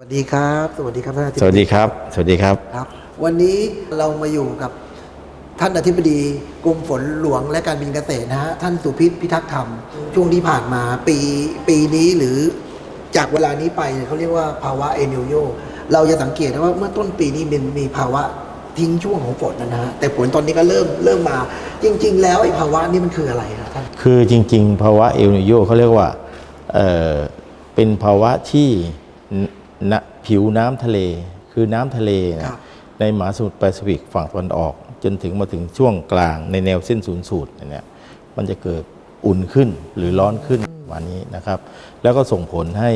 สวัสดีครับ สวัสดีครับท่านอธิสวัสดีครับ สวัสดีครับ ครับ วันนี้เรามาอยู่กับท่านอธิบดีกรมฝนหลวงและการบินเกษตรนะฮะท่านสุพิษพิทักษ์ธรรม ช่วงที่ผ่านมาปีปีนี้หรือจากเวลานี้ไปเนี่ยเขาเรียกว่าภาวะเอนิโยเราจะสังเกตได้ว่าเมื่อต้นปีนี้มันมีภาวะทิ้งช่วงของฝนนะนะฮะแต่ฝนตอนนี้ก็เริ่มเริ่มมา จริง ๆ แล้วไอ้ภาวะนี้มันคืออะไรครับท่านคือจริง ๆ ภาวะเอลนิโยเขาเรียกว่าเอ่อเป็นภาวะที่ นณผิวน้ำทะเล คือน้ำทะเลครันะบในมหาสมุทรแปซิฟิกฝั่งตะวันออก จนถึงมาถึงช่วงกลางในแนวเส้นศูนย์สูตรเนี่ยมันจะเกิดอุ่นขึ้นหรือร้อนขึ้นวันนี้นะครับ แล้วก็ส่งผลให้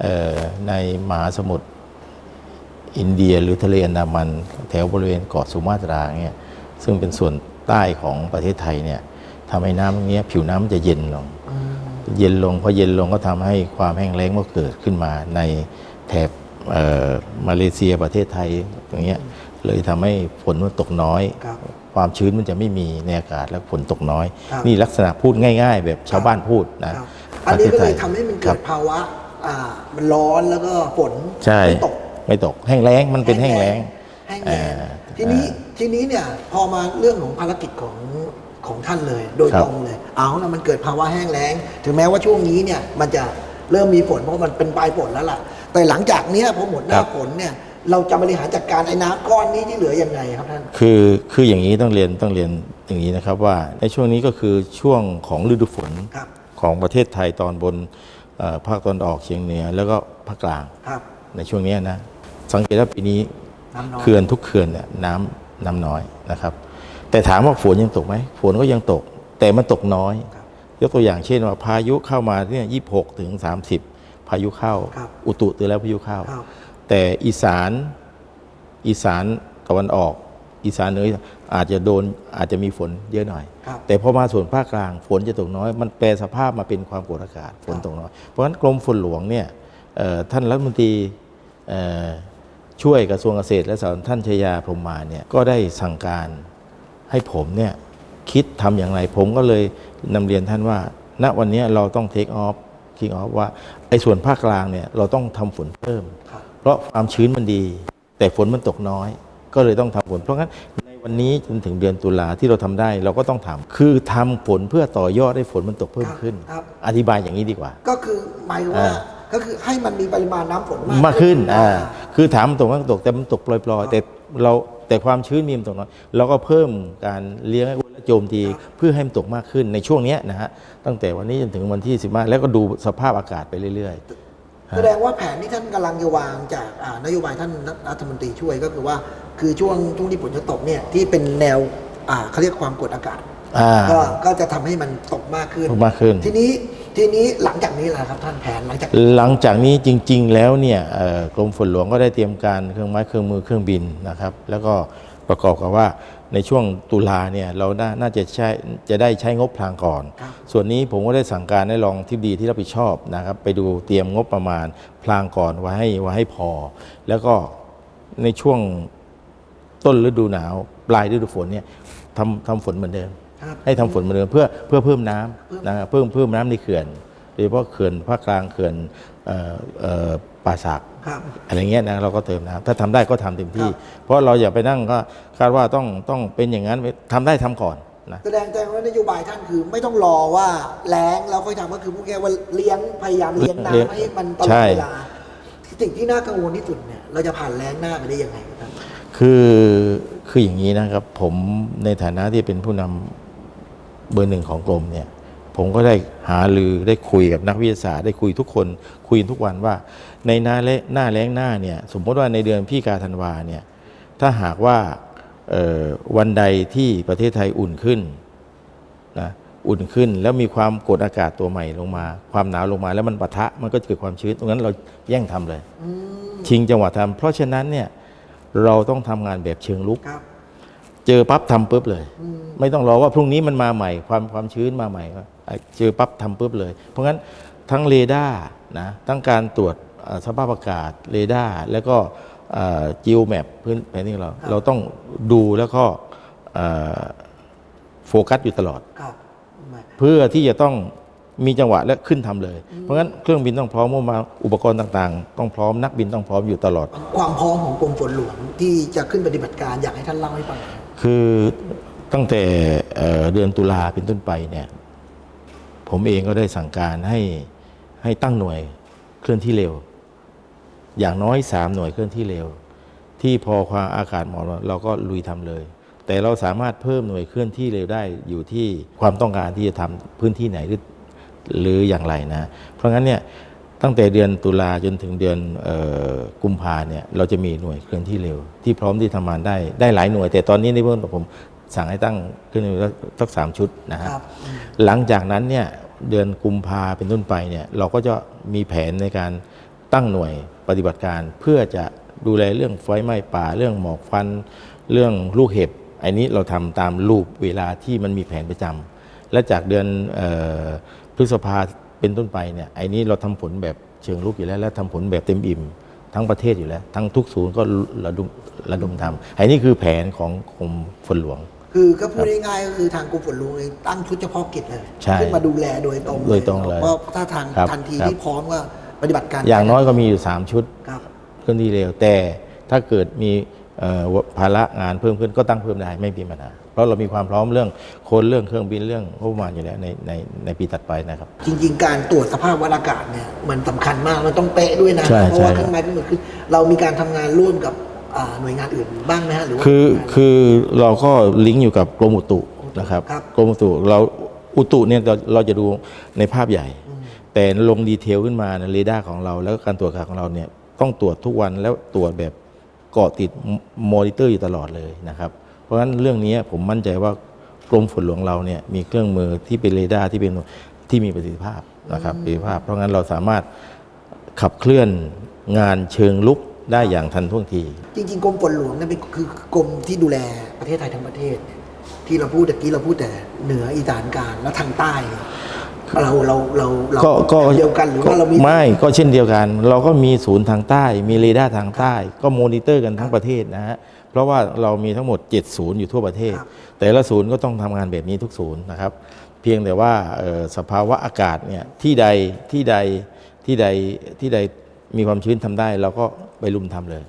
เอ่อในมหาสมุทรอินเดียหรือทะเลอันดามันแถวบริเวณเกาะสุมาตราเนี่ยซึ่งเป็นส่วนใต้ของประเทศไทยเนี่ยทำให้น้ำตรงเนี้ยผิวน้ำมันจะเย็นลง เย็นลงพอเย็นลงก็ทำให้ความแห้งแล้งก็เกิดขึ้นมาใน แถบเอ่อมาเลเซียประเทศไทยตรงเนี้ยเลยทำให้ฝนมันตกน้อยครับความชื้นมันจะไม่มีในอากาศและฝนตกน้อยครับนี่ลักษณะพูดง่าย ๆ แบบชาวบ้านพูดนะครับอันนี้ก็ประเลทยศไทำให้มันคเกิรัดบภาวะอ่ามันร้อนแล้วก็ฝนใช่ไม่ตกไม่ตกแห้งแล้งมันเป็นแห้งแล้งแห้งแล้งอ่าทีนี้ทีนี้เนี่ยพอมาเรื่องของภารกิจของของท่านเลย โดยครับตรงเลย เอานะมันเกิดภาวะแห้งแล้ง ถึงแม้ว่าช่วงนี้เนี่ยมันจะ เริ่มมีฝนเพราะมันเป็นปลายฝนแล้วล่ะ แต่หลังจากเนี้ยพอหมดหน้าฝนเนี่ยเราจะบริหารจัดการไอ้น้ำก้อนนี้ที่เหลือยังไงครับท่านคือคืออย่างนี้ต้องเรียนต้องเรียนอย่างนี้นะครับว่าในช่วงนี้ก็คือช่วงของฤดูฝนครับของประเทศไทยตอนบนเอ่อภาคตอนออกเฉียงเหนือแล้วก็ภาคกลางครับในช่วงนี้นะสังเกตว่าปีนี้น้ำน้อยเขื่อนทุกเขื่อนเนี่ยน้ำน้ำน้อยนะครับ แต่ถามว่าฝนยังตกไหมฝนก็ยังตก แต่มันตกน้อยครับ ยกตัวอย่างเช่นว่าพายุเข้ามาเนี่ยยี่หกถึงสามสิบพายุเข้าครับอุตุเตือนแล้วพายุเข้าครับแต่อีสานอีสานตะวันออก อีสานเหนืออาจจะโดนอาจจะมีฝนเยอะหน่อยครับแต่พอมาส่วนภาคกลางฝนจะตกน้อย มันแปลสภาพมาเป็นความกดอากาศฝนตกน้อย เพราะฉะนั้นกรมฝนหลวงเนี่ยเอ่อท่านรัฐมนตรีเอ่อช่วยกระทรวงเกษตร และสหกรณ์ท่านชยาพรหมมาเนี่ยก็ได้สั่งการให้ผมเนี่ย คิดทำอย่างไร ผมก็เลยนำเรียนท่านว่า ณวันนี้เราต้องเทคออฟทิงออฟว่าไอ้ส่วนภาคกลางเนี่ยเราต้องทำฝนเพิ่มครับเพราะความชื้นมันดี แต่ฝนมันตกน้อย ก็เลยต้องทำฝน เพราะงั้นในวันนี้จนถึงเดือนตุลาที่เราทำได้เราก็ต้องทำคือทำฝนเพื่อต่อยอดให้ฝนมันตกเพิ่มขึ้น ครับ อธิบายอย่างนี้ดีกว่า ก็คือหมายถึงว่าอ่า ก็คือให้มันมีปริมาณน้ำฝนมากขึ้นอ่าอ่าคือถามมันตกมันตกแต่มันตกปล่อยๆ แต่เรา แต่ความชื้นมีมันตกน้อยเราก็เพิ่มการเลี้ยงให้อ้วนและโจมตีเพื่อให้มันตกมากขึ้นในช่วงเนี้ยนะฮะตั้งแต่วันนี้จนถึงวันที่15แล้วก็ดูสภาพอากาศไปเรื่อยๆแสดงว่าแผนที่ท่านกำลังจะวางจากอ่านโยบายท่านรัฐมนตรีช่วยก็คือว่า คือช่วงช่วงที่ฝนจะตกเนี่ยที่เป็นแนวอ่าเขาเรียกความกดอากาศอ่าก็ก็จะทำให้มันตกมากขึ้นตกมากขึ้น ทีนี้ ทีนี้หลังจากนี้แหละครับท่านแผนหลังจากหลังจากนี้จริง ๆ แล้วเนี่ยเอ่อกรมฝนหลวงก็ได้เตรียมการเครื่องไม้เครื่องมือเครื่องบินนะครับ แล้วก็ประกอบกับว่าในช่วงตุลาเนี่ยเราน่าน่าจะใช้จะได้ใช้งบพลางก่อนครับส่วนนี้ผมก็ได้สั่งการให้รองที่ดีที่รับผิดชอบนะครับ ไปดูเตรียมงบประมาณพลางก่อนไว้ให้ไว้ให้พอ แล้วก็ในช่วงต้นฤดูหนาว ปลายฤดูฝนเนี่ยทำทำฝนเหมือนเดิมครับ ให้ทำฝนเหมือนเดิมเพื่อเพื่อเพิ่มน้ำนะครับเพิ่มเพิ่มน้ำในเขื่อนโดยเฉพาะเขื่อนภาคกลางเขื่อนเอ่อเอ่อป่าสักครับอะไรเงี้ยนะเราก็เติมน้ำถ้าทำได้ก็ทำเต็มที่ครับเพราะเราอย่าไปนั่งก็คาดว่าต้องต้องเป็นอย่างนั้นทำได้ทำก่อนนะแสดงแต่ว่านโยบายท่านคือไม่ต้องรอว่าแล้งแล้วค่อยทำก็คือพูดง่ายๆว่าเลี้ยงพยายามเลี้ยงเลี้ยงน้ำให้มันตลอใช่ดเวลาสิ่งที่น่ากังวลที่สุดเนี่ยเราจะผ่านแล้งหน้าไปได้ยังไงครับคือคืออย่างนี้นะครับผมในฐานะที่เป็นผู้นำ เบอร์หนึ่งของกรมเนี่ยผมก็ได้หาลือได้คุยกับนักวิทยาศาสตร์ได้คุยทุกคนคุยทุกวันว่า ในหน้าและหน้าแล้งหน้าเนี่ยสมมติว่าในเดือนพี่กาธันวาเนี่ยถ้าหากว่าเอ่อวันใดที่ประเทศไทยอุ่นขึ้นนะอุ่นขึ้น แล้วมีความกดอากาศตัวใหม่ลงมา ความหนาวลงมาแล้วมันปะทะมันก็เกิดความชื้นตรงนั้นเราแย่งทำเลยอืมชิงจังหวะทำเพราะฉะนั้นเนี่ยเราต้องทำงานแบบเชิงลุกครับ เจอปั๊บทำปุ๊บเลยอืมไม่ต้องรอว่าพรุ่งนี้มันมาใหม่ ความความชื้นมาใหม่ก็อะเจอปั๊บทำปุ๊บเลย เพราะงั้นทั้งเรดาร์นะทั้งการตรวจเอ่อสภาพอากาศเรดาร์แล้วก็จิวแมปพื้นแผนที่เราครับเราต้องดูแล้วก็เอ่อโฟกัสอยู่ตลอดครับไม่เพื่อที่จะต้องมีจังหวะและขึ้นทำเลย เพราะงั้นเครื่องบินต้องพร้อมมาอุปกรณ์ต่างๆ ต้องพร้อมนักบินต้องพร้อมอยู่ตลอด ความพร้อมของกรมฝนหลวงที่จะขึ้นปฏิบัติการอยากให้ท่านเล่าให้ฟังหน่อย คือตั้งแต่เดือนตุลาเป็นต้นไปเนี่ยผมเองก็ได้สั่งการให้ให้ตั้งหน่วยเคลื่อนที่เร็ว อย่างน้อยสามหน่วยเคลื่อนที่เร็ว ที่พอความอากาศเหมาะเราก็ลุยทำเลย แต่เราสามารถเพิ่มหน่วยเคลื่อนที่เร็วได้อยู่ที่ความต้องการที่จะทำพื้นที่ไหนหรือหรืออย่างไรนะ เพราะงั้นเนี่ย ตั้งแต่เดือนตุลาจนถึงเดือนเออกุมภาเนี่ยเราจะมีหน่วยเคลื่อนที่เร็ว ที่พร้อมที่ทำงานได้ได้หลายหน่วย แต่ตอนนี้ในเบื้องต้นผมสั่งให้ตั้งขึ้นสักสามชุดนะฮะครับหลังจากนั้นเนี่ยเดือนกุมภาเป็นต้นไปเนี่ยเราก็จะมีแผนในการตั้งหน่วยปฏิบัติการเพื่อจะดูแลเรื่องไฟไหม้ป่าเรื่องหมอกควัน เรื่องลูกเห็บอันนี้เราทำตามรูปเวลาที่มันมีแผนประจำและจากเดือนเออพฤษภา เป็นต้นไปเนี่ยไอ้นี้เราทำผลแบบเชิงลุกอยู่แล้ว และทำผลแบบเต็มอิ่ม ทั้งประเทศอยู่แล้ว ทั้งทุกศูนย์ก็ระดมระดมทำไอ้นี่คือแผนของกรมฝนหลวง คือก็พูดง่ายๆก็คือทางกรมฝนหลวงเองตั้งชุดเฉพาะกิจเลยใช่ขึ้นมาดูแลโดยตรงโดยตรงเลยเพราะถ้าทางครับทันทีครับที่พร้อมก็ปฏิบัติการ อย่างน้อยก็มีอยู่ 3 ชุดครับเคลื่อนที่เร็วแต่ถ้าเกิดมีเอ่อ ภาระงานเพิ่มขึ้นก็ตั้งเพิ่มได้ไม่มีปัญหาเพราะเรามีความพร้อมเรื่องคนเรื่องเครื่องบินเรื่องงบประมาณอยู่แล้วในในในปีถัดไปนะครับ จริง ๆ การตรวจสภาพวัดอากาศเนี่ยมันสำคัญมากมันต้องเป๊ะด้วยนะใช่เพราะว่าใช่เครื่องไม้เครื่องมือคือ เรามีการทำงานร่วมกับอ่าหน่วยงานอื่นบ้างไหมฮะหรือว่าคือคือเราก็ลิงก์อยู่กับกรมอุตุนะครับครับกรมอุตุเราอุตุเนี่ยเราเราจะดูในภาพใหญ่ แต่ลงดีเทลขึ้นมาในเรดาร์ของเรา แล้วก็การตรวจการของเราเนี่ยต้องตรวจทุกวันแล้วตรวจแบบเกาะติดมอนิเตอร์อยู่ตลอดเลยนะครับ เพราะฉะนั้นเรื่องนี้ผมมั่นใจว่ากรมฝนหลวงเราเนี่ยมีเครื่องมือที่เป็นเรดาร์ที่เป็นที่มีประสิทธิภาพนะครับประสิทธิภาพ เพราะงั้นเราสามารถขับเคลื่อนงานเชิงลุกได้อย่างทันท่วงที จริง ๆ กรมฝนหลวงนี่ยเป็นคือกรมที่ดูแลประเทศไทยทั้งประเทศ ที่เราพูดตะกี้เราพูดแต่เหนืออีสานกลางแล้วทางใต้ เนี่ยเราเราเราเราก็ก็เดียวกันหรือว่าเรามีไม่ก็เช่นเดียวกัน เราก็มีศูนย์ทางใต้ มีเรดาร์ทางใต้ ก็มอนิเตอร์กันทั้งประเทศนะฮะเพราะว่าเรามีทั้งหมด 7 ศูนย์อยู่ทั่วประเทศครับแต่ละศูนย์ก็ต้องทำงานแบบนี้ทุกศูนย์นะครับ เพียงแต่ว่าเอ่อสภาวะอากาศเนี่ยที่ใดที่ใดที่ใดที่ใดมีความชื้นทำได้ เราก็ไปลุมทำเลย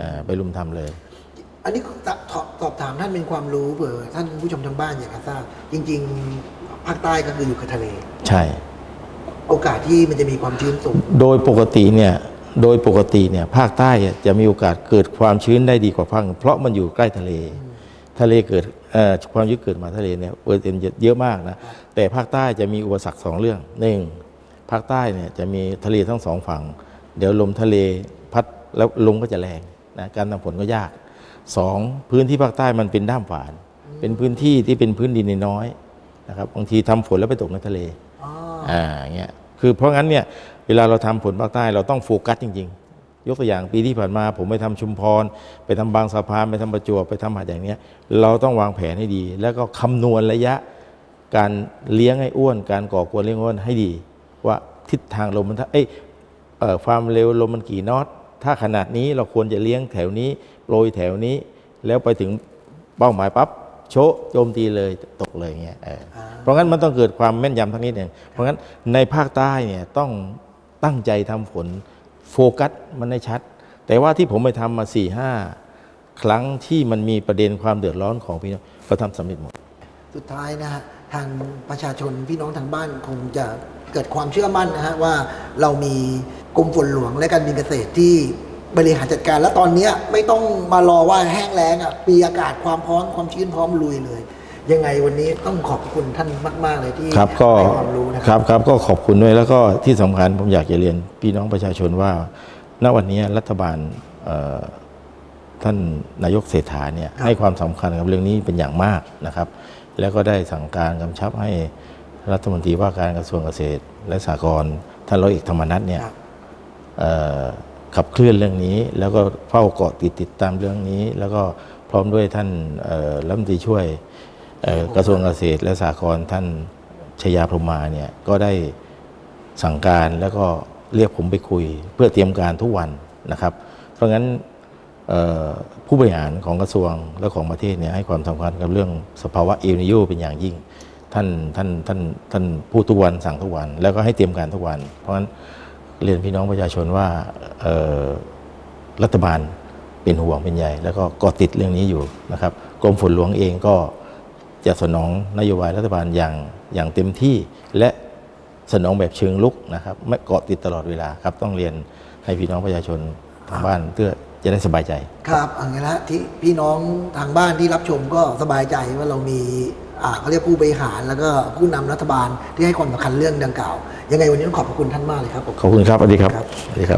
อ่าไปลุมทำเลย อันนี้ตอบสอบถามท่านเป็นความรู้เผื่อท่านผู้ชมทางบ้านอยากจะทราบ จริง ๆ ภาคใต้ก็คืออยู่กับทะเล ใช่ โอกาสที่มันจะมีความชื้นสูง โดยปกติเนี่ย โดยปกติเนี่ยภาคใต้จะมีโอกาสเกิดความชื้นได้ดีกว่าภาคอื่นเพราะมันอยู่ใกล้ทะเล ทะเลเกิดเอ่อความชื้นเกิดมาทะเลเนี่ยเปอร์เซ็นต์เยอะมากนะ แต่ภาคใต้จะมีอุปสรรคสองเรื่องหนึ่งภาคใต้เนี่ยจะมีทะเลทั้งสองฝั่ง เดี๋ยวลมทะเลพัดแล้วลมก็จะแรงนะการทำฝนก็ยาก สองพื้นที่ภาคใต้มันเป็นด้ามฝาน เป็นพื้นที่ที่เป็นพื้นดินน้อยๆนะครับบางทีทำฝนแล้วไปตกในทะเลอ๋ออ่าอย่างเงี้ยคือเพราะงั้นเนี่ยเวลาเราทำผลภาคใต้เราต้องโฟกัสจริง ๆ ยกตัวอย่างปีที่ผ่านมา ผมไปทำชุมพร ไปทำบางสะพานไปทำประจวบไปทำหาดอย่างเนี้ยเราต้องวางแผนให้ดี แล้วก็คำนวณระยะการเลี้ยงให้อ้วน การก่อกวนเลี้ยงอ้วนให้ดี ว่าทิศทางลมมันถ้าเอ้ยเอ่อความเร็วลมมันกี่นอตถ้าขนาดนี้เราควรจะเลี้ยงแถวนี้ โรยแถวนี้ แล้วไปถึงเป้าหมายปั๊บโชะโจมตีเลยตกเลยอย่างเงี้ยเพราะงั้นมันต้องเกิดความแม่นยำทั้งนี้หนึ่งเพราะงั้นในภาคใต้เนี่ยต้องตั้งใจทำฝนโฟกัสมันให้ชัด แต่ว่าที่ผมไปทำมา4ี่ห้าครั้งที่มันมีประเด็นความเดือดร้อนของพี่น้องเราทำสำเร็จหมด สุดท้ายนะฮะทางประชาชนพี่น้องทางบ้านคงจะเกิดความเชื่อมั่นนะฮะว่าเรามีกรมฝนหลวงและการบินเกษตรที่ บริหารจัดการและตอนเนี้ยไม่ต้องมารอว่าแห้งแล้งอะปีอากาศความพร้อมความชื้นพร้อมลุยเลย ยังไงวันนี้ต้องขอบคุณท่านมาก ๆ เลยที่ครับก็ให้ความรู้นะคครัรับบครับก็ขอบคุณด้วยแล้วก็ที่สำคัญผมอยากจะเรียนพี่น้องประชาชนว่า ณวันนี้รัฐบาลเอ่อท่านนายกเศรษฐาเนี่ยครับให้ความสำคัญกับเรื่องนี้เป็นอย่างมากนะครับ แล้วก็ได้สั่งการกำชับให้รัฐมนตรีว่าการกระทรวงเกษตร และสหกรณ์ท่านร้อยเอกธรรมนัฐเนี่ย ครับ เอ่อ ขับเคลื่อนเรื่องนี้ แล้วก็เฝ้าเกาะติดติดตามเรื่องนี้ แล้วก็พร้อมด้วยท่านรัฐมนตรีช่วยกระทรวงเกษตรและสหกรณ์ท่านชยาพรมาเนี่ยก็ได้สั่งการแล้วก็เรียกผมไปคุย เพื่อเตรียมการทุกวันนะครับ เพราะงั้นผู้บริหารของกระทรวงและของประเทศเนี่ยให้ความสำคัญกับเรื่องสภาวะเอลนิโยเป็นอย่างยิ่ง ท่านท่านท่านท่านพูดทุกวันสั่งทุกวัน แล้วก็ให้เตรียมการทุกวัน เพราะฉะนั้น เรียนพี่น้องประชาชนว่ารัฐบาลเป็นห่วงเป็นใยแล้วก็กาะติดเรื่องนี้อยู่นะครับกรมฝนหลวงเองก็จะสนองนโยบายรัฐบาลอย่างอย่างเต็มที่และสนองแบบเชิงลุกนะครับ ไม่เกาะติดตลอดเวลาครับ ต้องเรียนให้พี่น้องประชาชนทางบ้านเพื่อจะได้สบายใจ ครับเอังนี้ละที่พี่น้องทางบ้านที่รับชมก็สบายใจว่าเรามีเขาเรียกผู้บริหาร แล้วก็ผู้นำรัฐบาลที่ให้ความสำคัญเรื่องดังกล่าว ยังไงวันนี้ต้องขอบพระคุณท่านมากเลยครับผม ขอบคุณครับสวัสดีครับครับสวัสดีครับ